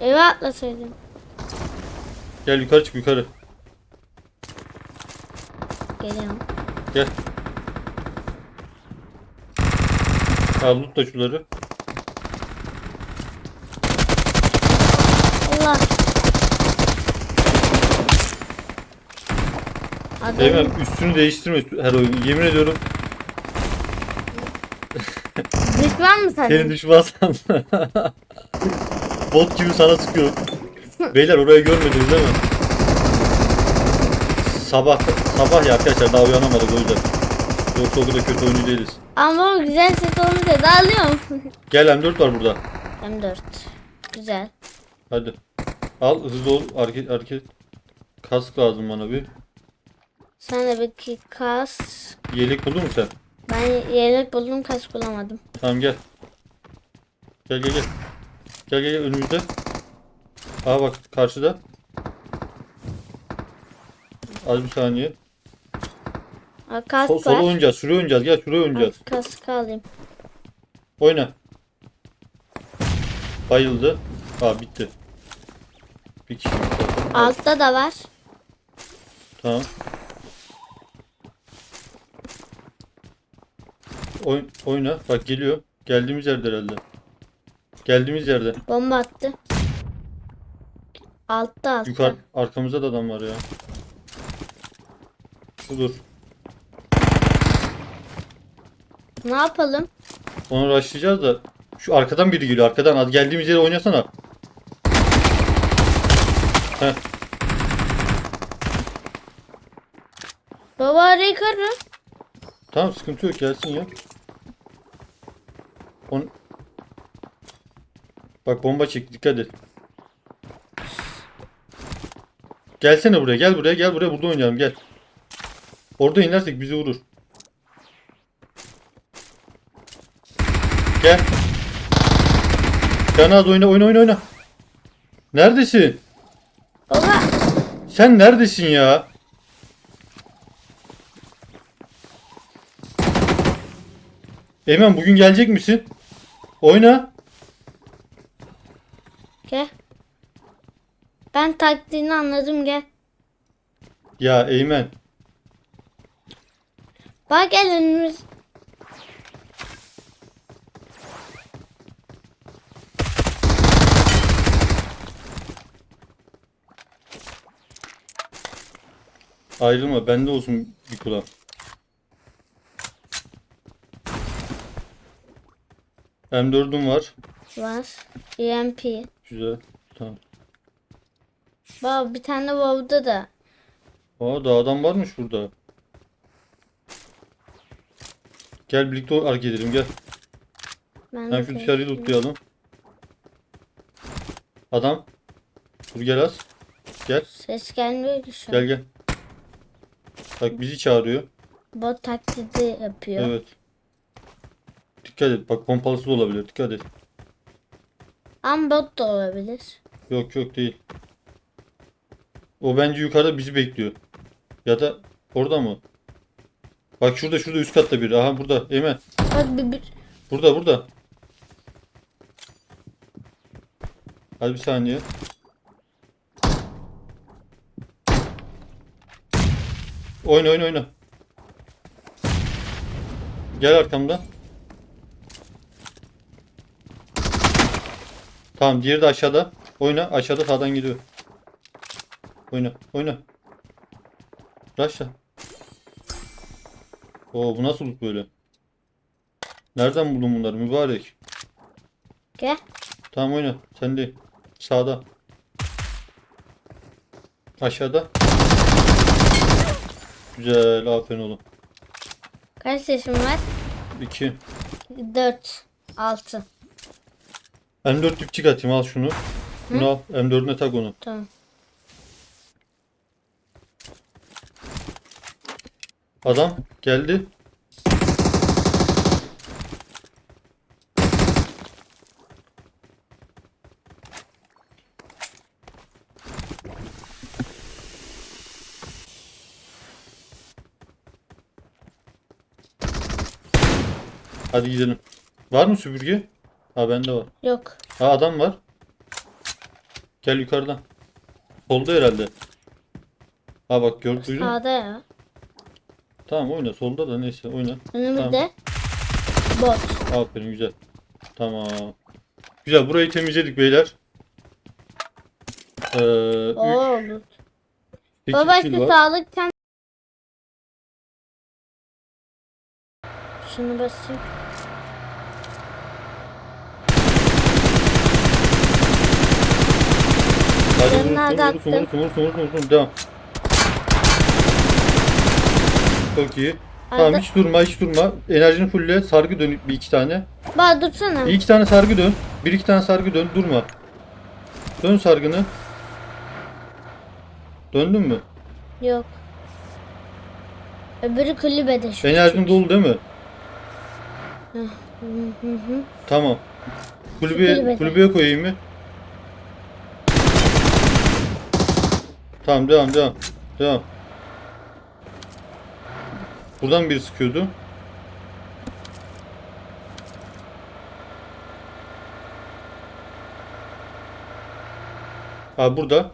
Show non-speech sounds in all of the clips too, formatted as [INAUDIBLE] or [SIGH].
Eve atlasaydım. Gel yukarı çık yukarı. Geliyorum. Gel. Al loot da şuları. Allah. Adam, Eymen üstünü değiştirme her oyun. Yemin ediyorum düşman mı sandın? düşman sandım. [LAUGHS] Bot gibi sana sıkıyor. Beyler orayı görmediniz değil mi? Sabah sabah ya arkadaşlar daha uyanamadık o yüzden. Yoksa o kadar kötü oyuncu değiliz. Ama o güzel ses olunca dağılıyorum. [LAUGHS] Gel M4 var burada. M4. Güzel. Hadi. Al hızlı ol. Hareket hareket. Kask lazım bana bir. Sen de bir ki kas. Yelek buldun mu sen? Ben yelek buldum kas bulamadım. Tamam gel. Gel gel gel. Gel gel gel önümüzde. Aa bak karşıda. Az bir saniye. Aa, kas Sol, sola var. oynayacağız. Şuraya oynayacağız. Gel şuraya oynayacağız. Aa, Kaskı alayım. Oyna. Bayıldı. Aa bitti. Bir kişi. Altta da var. Tamam. Oyn oyna. Bak geliyor. Geldiğimiz yerde herhalde. Geldiğimiz yerde. Bomba attı. Altta altta. Yukarı arkamızda da adam var ya. Dur. Ne yapalım? Onu rushlayacağız da şu arkadan biri geliyor. Arkadan hadi geldiğimiz yere oynasana. Heh. Baba arayı kırın. Tamam sıkıntı yok gelsin ya. On... Bak bomba çek dikkat et. Gelsene buraya gel buraya gel buraya burada oynayalım gel. Orada inersek bizi vurur. Gel. Canaz oyna oyna oyna oyna. Neredesin? Baba Sen neredesin ya? Eymen bugün gelecek misin? Oyna. Gel. Ben taktiğini anladım gel. Ya Eymen. Bak gel önümüz. Ayrılma bende olsun bir kulağım. M4'üm var. Var. EMP. Güzel. Tamam. Baba bir tane WoW'da da. Aa daha adam varmış burada. Gel birlikte hareket edelim gel. Ben Hem şu dışarıyı lootlayalım. Adam. Dur gel az. Gel. Ses gelmiyor ki şu an. Gel gel. Bak bizi çağırıyor. Bot taklidi yapıyor. Evet. Dikkat et. Bak pompalısı da olabilir. Dikkat et. Ama bot da olabilir. Yok yok değil. O bence yukarıda bizi bekliyor. Ya da orada mı? Bak şurada şurada üst katta biri. Aha burada. Eymen. Bak bir, bir Burada burada. Hadi bir saniye. Oyna oyna oyna. Gel arkamda. Tamam diğeri de aşağıda. Oyna aşağıda sağdan gidiyor. Oyna oyna. Raşla. Oo bu nasıl loot böyle? Nereden buldun bunları mübarek? gel. Tamam oyna. Sen de sağda. Aşağıda. Güzel. Aferin oğlum. Kaç yaşın var? 2. 4. 6. M4 dipçik atayım al şunu. Bunu al. M4'üne tak onu. Tamam. Adam geldi. Hadi gidelim. Var mı süpürge? Ha bende var. Yok. Ha adam var. Gel yukarıdan. Solda herhalde. Ha bak gördün duydun. Sağda ya. Tamam oyna solda da neyse oyna. Önümüzde. Bot. Aferin güzel. Tamam. Güzel burayı temizledik beyler. Ee, Oo. 3 loot. 8 Baba işte sağlık sen. Şunu basayım. Hadi Yanına attım. vurursun, vurursun, vurursun, devam. Çok iyi. Tamam hiç durma hiç durma. Enerjini fulle sargı dön bir iki tane. Bak dursana. Bir iki tane sargı dön. Bir iki tane sargı dön durma. Dön sargını. Döndün mü? Yok. Öbürü kulübede şu. Enerjin dolu değil mi? Hı hı hı. Tamam. Kulübeye, kulübede. kulübeye koyayım mı? Tamam devam devam. Devam. Buradan biri sıkıyordu. Ha burada.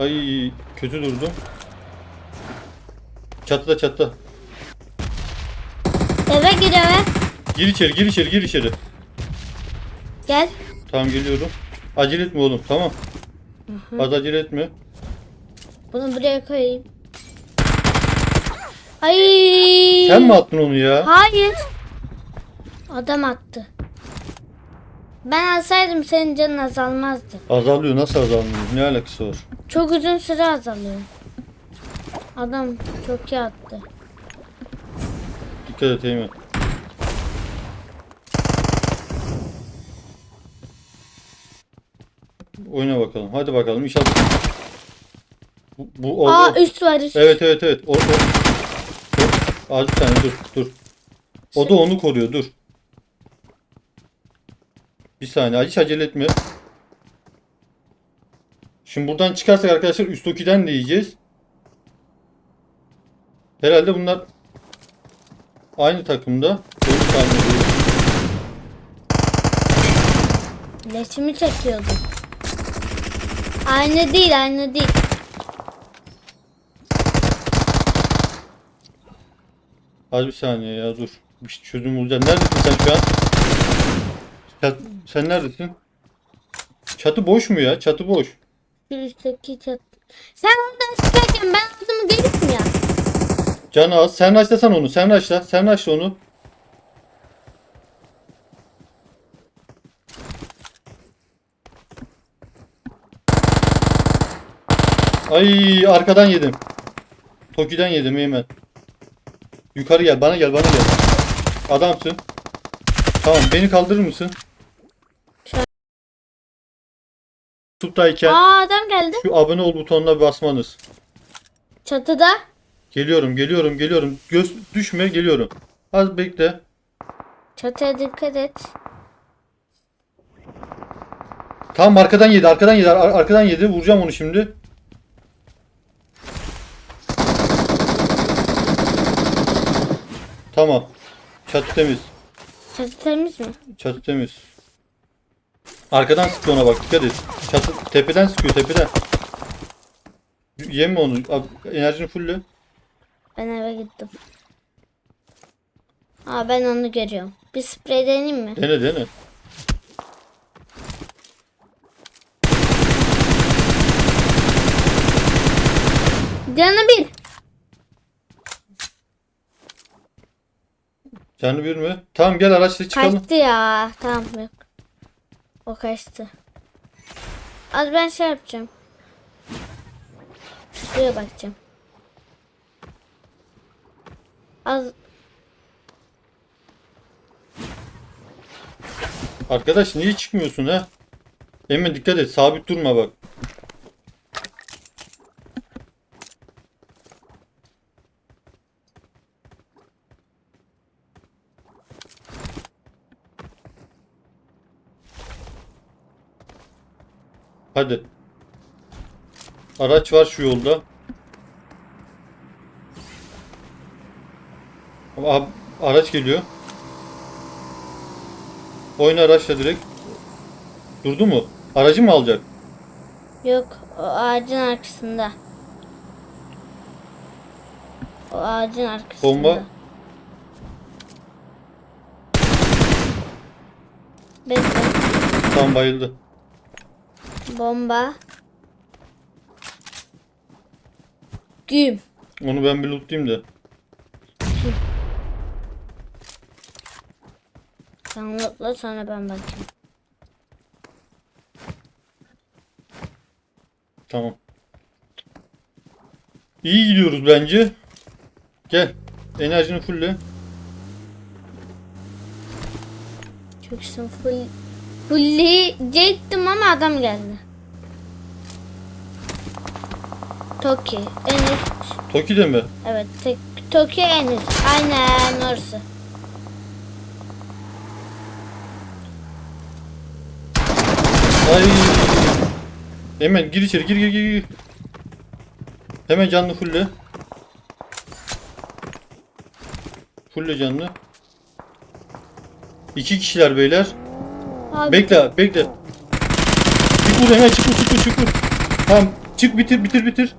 Ay kötü durdu. Çatıda çatıda. Eve gir eve. Gir içeri gir içeri gir içeri. Gel. Tamam geliyorum. Acele etme oğlum tamam. Az acele etme. Bunu buraya koyayım. Ay. Sen mi attın onu ya? Hayır. Adam attı. Ben alsaydım senin canın azalmazdı. Azalıyor nasıl azalmıyor? Ne alakası var? Çok uzun süre azalıyor. Adam çok iyi attı. Dikkat et Eymen. Oyna bakalım. Hadi bakalım inşallah. Bu, bu o, Aa o- üst var üst. Evet evet evet. O, o, o. Az bir tane dur dur. O da onu koruyor dur. Bir saniye hiç acele etme. Şimdi buradan çıkarsak arkadaşlar üst okiden de yiyeceğiz. Herhalde bunlar aynı takımda. Leşimi çekiyordu. Aynı değil aynı değil. Az bir saniye ya dur. Bir şey- çözüm bulacağım. Neredesin sen şu an? Çat- sen neredesin? Çatı boş mu ya? Çatı boş. Bir üstteki çat. Sen oradan çıkarken ben adımı görüp ya? Canı az. Sen açlasan onu. Sen açla. Sen açla onu. Ay arkadan yedim. Toki'den yedim Eymen. Yukarı gel. Bana gel. Bana gel. Adamsın. Tamam. Beni kaldırır mısın? YouTube'dayken Aa adam geldi. şu abone ol butonuna basmanız. Çatıda. Geliyorum, geliyorum, geliyorum. Göz düşme, geliyorum. Az bekle. Çatıya dikkat et. Tamam arkadan yedi, arkadan yedi, ar- arkadan yedi. Vuracağım onu şimdi. Tamam. Çatı temiz. Çatı temiz mi? Çatı temiz. Arkadan sıktı ona bak dikkat et. Çatı tepeden sıkıyor tepeden. Yeme onu. Abi, enerjini fulle. Ben eve gittim. Aa ben onu görüyorum. Bir sprey deneyeyim mi? Dene dene. Canı bir. Canı bir mi? Tamam gel araçla çıkalım. Kaçtı ya. Tamam yok. O kaçtı. Az ben şey yapacağım. Şuraya bakacağım. Az Arkadaş niye çıkmıyorsun ha? Hemen dikkat et sabit durma bak. Hadi. Araç var şu yolda. Abi, araç geliyor. Oyna araçla direkt. Durdu mu? Aracı mı alacak? Yok o ağacın arkasında. O ağacın arkasında. Bomba. Bekle. Tam bayıldı. Bomba. Güm. Onu ben bir lootlayayım da. Sen lootla sonra ben bakayım. Tamam. İyi gidiyoruz bence. Gel. Enerjini fulle. Çok full. Fullleyecektim ama adam geldi. Toki en üst. Toki'de mi? Evet Toki en üst. Aynen orası. Ay. Hemen gir içeri gir gir gir. gir. Hemen canlı fulle. Fulle canlı. İki kişiler beyler. Abi, Bekle bekle. Çık vur hemen çık vur çık vur çık vur. Tamam çık bitir bitir bitir.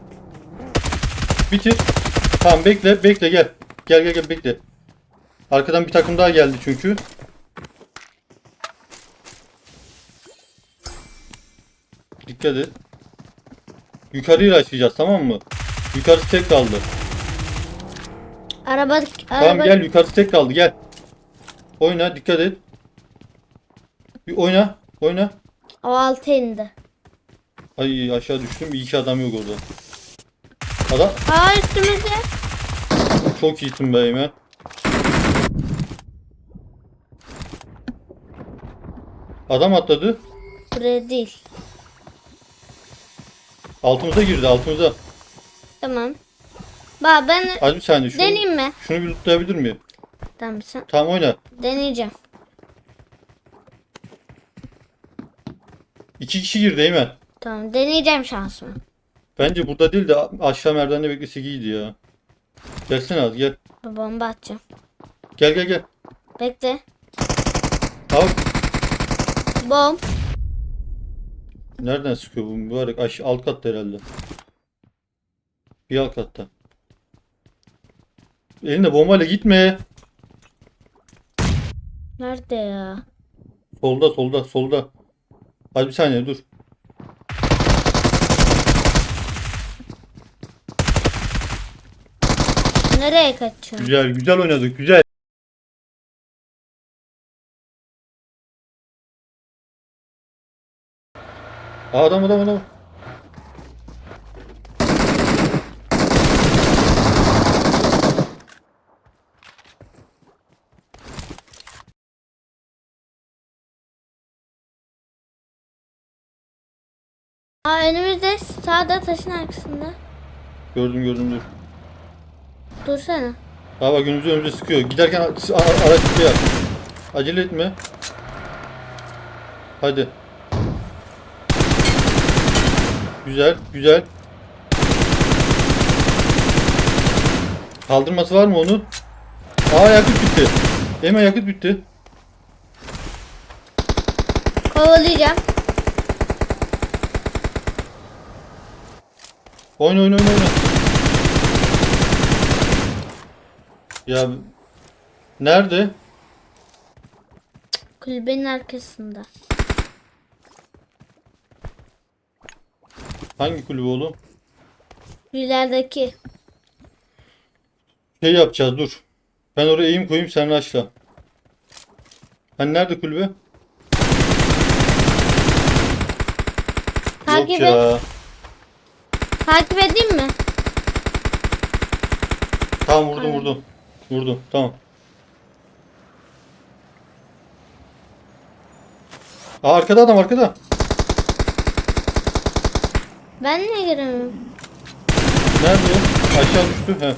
Bitir. Tamam bekle bekle gel. Gel gel gel bekle. Arkadan bir takım daha geldi çünkü. Dikkat et. Yukarıyı açacağız tamam mı? Yukarısı tek kaldı. Araba, Tamam araba gel yukarısı tek kaldı gel. Oyna dikkat et. Bir oyna oyna. o altı indi. Ay aşağı düştüm. İyi ki adam yok orada. Adam Aa üstümüzde. çok iyisin be Eymen. Adam atladı. Buraya değil. Altımıza girdi altımıza. Tamam. Bak ben Hadi bir saniye şunu, deneyeyim mi? şunu bir lootlayabilir miyim? Tamam sen Tamam oyna. deneyeceğim. İki kişi girdi Eymen. Tamam deneyeceğim şansımı. Bence burada değil de aşağı merdivende beklesek iyiydi ya. Gelsene az gel. Bomba atacağım. Gel gel gel. Bekle. Al. Bom. Nereden sıkıyor bu mübarek? Aş alt katta herhalde. Bir alt katta. Elinde bombayla gitme. Nerede ya? Solda solda solda. Hadi bir saniye dur. Nereye kaçıyorsun? Güzel güzel oynadık güzel. Aa, adam adam adam. Aa önümüzde sağda taşın arkasında. Gördüm gördüm dur. Dursana. Aa bak önümüze önümüze sıkıyor. Giderken a- a- araç tutuyor. Acele etme. Hadi. Güzel güzel. Kaldırması var mı onun? Aa yakıt bitti. Hemen yakıt bitti. Kovalayacağım. Oyna oyna oyna oyna. Ya nerede? Kulübenin arkasında. Hangi kulübe oğlum? İlerideki. Şey yapacağız dur. Ben oraya eğim koyayım sen raşla. Hani nerede kulübe? Takip Yok et. Takip edeyim mi? Tamam vurdum Aynen. vurdum. Vurdum tamam. Aa arkada adam arkada. Ben niye giremiyorum? Nerede? Aşağı düştü. He.